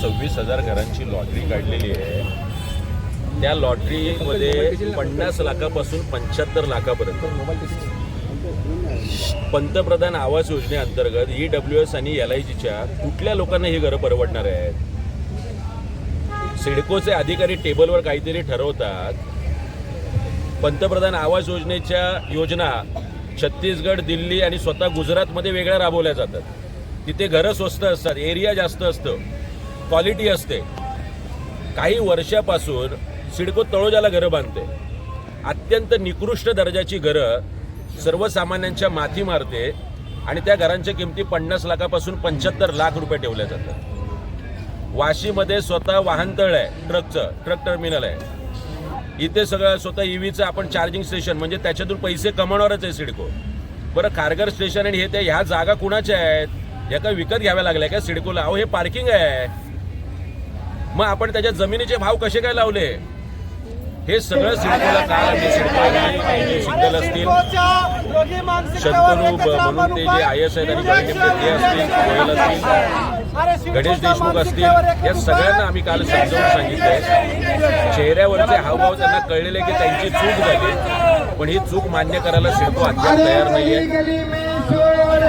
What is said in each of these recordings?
सव्वीस हजार घरांची लॉटरी काढलेली आहे. त्या लॉटरीमध्ये पन्नास लाखापासून पंच्याहत्तर लाखापर्यंत. पंतप्रधान आवास योजनेअंतर्गत ई डब्ल्यू एस आणि एल आय जीच्या कुठल्या लोकांना ही घरं परवडणार आहेत? सिडकोचे अधिकारी टेबलवर काहीतरी ठरवतात. पंतप्रधान आवास योजनेच्या योजना छत्तीसगड दिल्ली आणि स्वतः गुजरातमध्ये वेगळ्या राबवल्या जातात. तिथे घरं स्वस्त असतात एरिया जास्त असतं. क्वालिटी असते. काही वर्षापासून सिडको तळोजाला घरं बांधते. अत्यंत निकृष्ट दर्जाची घरं सर्वसामान्यांच्या माथी मारते आणि त्या घरांच्या किमती पन्नास लाखापासून पंच्याहत्तर लाख रुपये ठेवल्या जातात. वाशीमध्ये स्वतः वाहनतळ आहे ट्रकचं ट्रक टर्मिनल आहे. इथे सगळं स्वतः ईव्हीचं आपण चार्जिंग स्टेशन म्हणजे त्याच्यातून पैसे कमवणारच आहे सिडको. बरं खारघर स्टेशन आणि हे त्या ह्या जागा कुणाच्या आहेत? ह्या काय विकत घ्याव्या लागल्या का सिडकोला? अहो हे पार्किंग आहे. मग आपण त्याच्या जमिनीचे भाव कसे काय लावले? हे सगळं सिडकोला का आम्ही सिडको असतील. शंतनू म्हणून ते जे आय एस आहेत आणि ते असतील गोयल असतील गणेश देशमुख असतील या सगळ्यांना आम्ही काल समजावून सांगितलंय. चेहऱ्यावरचे हावभाव त्यांना कळलेले की त्यांची चूक झाली. पण ही चूक मान्य करायला सिडको अद्याप तयार नाहीये.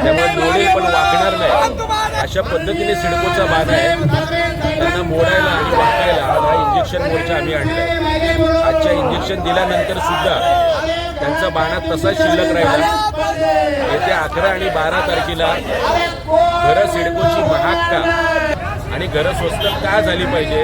त्यामुळे डोळे पण वाकणार नाही. अशा पद्धतीने सिडकोचा बाण आहे. त्यांना मोडायला आणि वाकायला आज हा इंजेक्शन मोर्चा आम्ही आणला आजच्या इंजेक्शन दिल्यानंतर सुद्धा त्यांचा बाणा तसाच शिल्लक राहिला. येत्या अकरा आणि बारा तारखेला घरं सिडकोची महाग का? आणि घरं स्वस्त का झाली पाहिजे?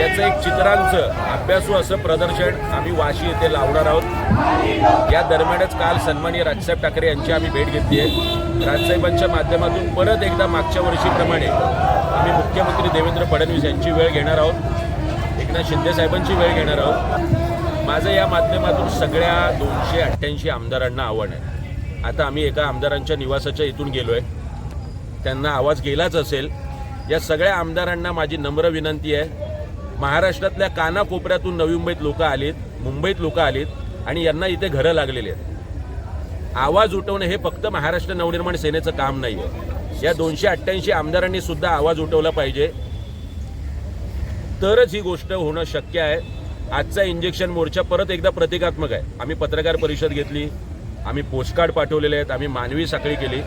याचं एक चित्रांचं अभ्यासू असं प्रदर्शन आम्ही वाशी येथे लावणार आहोत. या दरम्यानच काल सन्माननीय राजसाहेब ठाकरे यांची आम्ही भेट घेतली आहे. राजसाहेबांच्या माध्यमातून परत एकदा मागच्या वर्षीप्रमाणे आम्ही मुख्यमंत्री देवेंद्र फडणवीस यांची वेळ घेणार आहोत. एकनाथ शिंदेसाहेबांची वेळ घेणार आहोत. माझं या माध्यमातून सगळ्या दोनशे अठ्ठ्याऐंशी आमदारांना आव्हान आहे. आता आम्ही एका आमदारांच्या निवासाच्या इथून गेलो आहे त्यांना आवाज गेलाच असेल. या सगळ्या आमदारांना माझी नम्र विनंती आहे. महाराष्ट्रातल्या कानाकोपऱ्यातून नवी मुंबईत लोक आलीत मुंबईत लोक आलीत आणि यांना इथे घरं लागलेली आहेत. आवाज उठवणं हे फक्त महाराष्ट्र नवनिर्माण सेनेचं काम नाही आहे या दोनशे अठ्ठ्याऐंशी आमदारांनी सुद्धा आवाज उठवला पाहिजे. तरच ही गोष्ट होणं शक्य आहे. आजचा इंजेक्शन मोर्चा परत एकदा प्रतिकात्मक आहे. आम्ही पत्रकार परिषद घेतली आम्ही पोस्टकार्ड पाठवलेले आहेत आम्ही मानवी साखळी केली.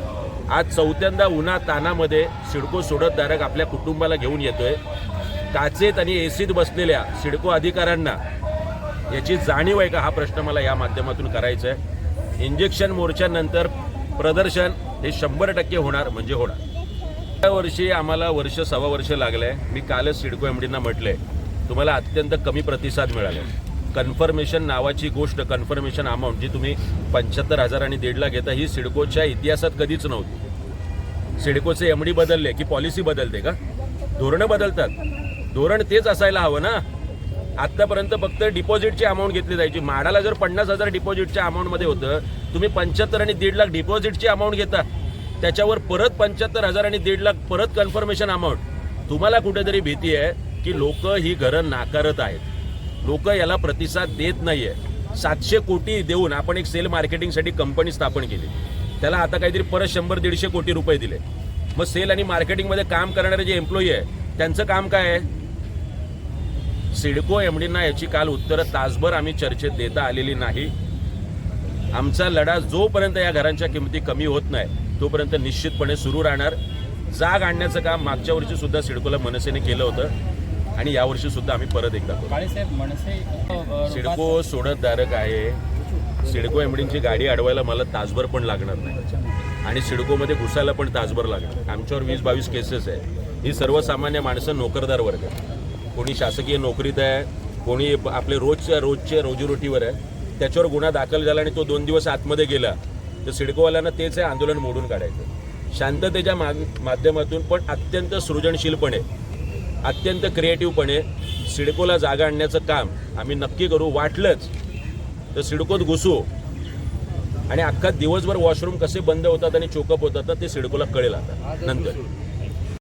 आज चौथ्यांदा उन्हा तानामध्ये सिडको सोडतधारक आपल्या कुटुंबाला घेऊन येतोय. काचेत आणि एसीत बसलेल्या सिडको अधिकाऱ्यांना याची जाणीव आहे का? हा प्रश्न मला या माध्यमातून करायचा आहे. इंजेक्शन मोर्चानंतर प्रदर्शन हे शंभर टक्के होणार म्हणजे होणार. या वर्षी आम्हाला वर्ष सव्वा वर्ष आहे मी कालच सिडको एम डींना म्हटलंय तुम्हाला अत्यंत कमी प्रतिसाद मिळाला कन्फर्मेशन नावाची गोष्ट कन्फर्मेशन अमाऊंट जी तुम्ही पंच्याहत्तर हजार आणि दीड लाख घेता ही सिडकोच्या इतिहासात कधीच नव्हती. सिडकोचे एम डी बदलले की पॉलिसी बदलते का? धोरणं बदलतात. धोरण तेच असायला हवं ना? आत्तापर्यंत फक्त डिपॉझिटची अमाऊंट घेतली जायची. माडाला जर पन्नास हजार डिपॉझिटच्या अमाऊंटमध्ये होतं तुम्ही पंच्याहत्तर आणि दीड लाख डिपॉझिटची अमाऊंट घेता. त्याच्यावर परत पंच्याहत्तर हजार आणि दीड लाख परत कन्फर्मेशन अमाऊंट. तुम्हाला कुठेतरी भीती आहे की लोक ही घरं नाकारत आहेत. लोक याला प्रतिसाद देत नाही आहे सातशे कोटी देऊन आपण एक सेल मार्केटिंगसाठी कंपनी स्थापन केली. त्याला आता काहीतरी परत शंभर दीडशे कोटी रुपये दिले. मग सेल आणि मार्केटिंगमध्ये काम करणारे जे एम्प्लॉई आहे त्यांचं काम काय आहे? सिडको एमडींना याची काल उत्तरं तासभर आम्ही चर्चेत देता आलेली नाही. आमचा लढा जोपर्यंत या घरांच्या किमती कमी होत नाही तोपर्यंत निश्चितपणे सुरू राहणार. जाग आणण्याचं काम मागच्या वर्षी सुद्धा सिडकोला मनसेने केलं होतं आणि यावर्षी सुद्धा आम्ही परत एकदा करू. सिडको सोडतधारक आहे. सिडको एमडींची गाडी अडवायला मला तासभर पण लागणार नाही. आणि सिडकोमध्ये घुसायला पण तासभर लागणार. आमच्यावर वीस बावीस केसेस आहे. ही सर्वसामान्य माणसं नोकरदार वर्ग. आहे. कोणी शासकीय नोकरीत आहे कोणी आपले रोजच्या रोजच्या रोजीरोटीवर आहे त्याच्यावर गुन्हा दाखल झाला आणि तो दोन दिवस आतमध्ये गेला तर सिडकोवाल्यांना तेच आहे आंदोलन मोडून काढायचं. शांततेच्या मा- माध्यमातून पण अत्यंत सृजनशीलपणे अत्यंत क्रिएटिव्हपणे सिडकोला जागा आणण्याचं काम आम्ही नक्की करू वाटलंच. तर सिडकोत घुसू. आणि अख्खा दिवसभर वॉशरूम कसे बंद होतात आणि चोकअप होतात ते सिडकोला कळेल आता नंतर.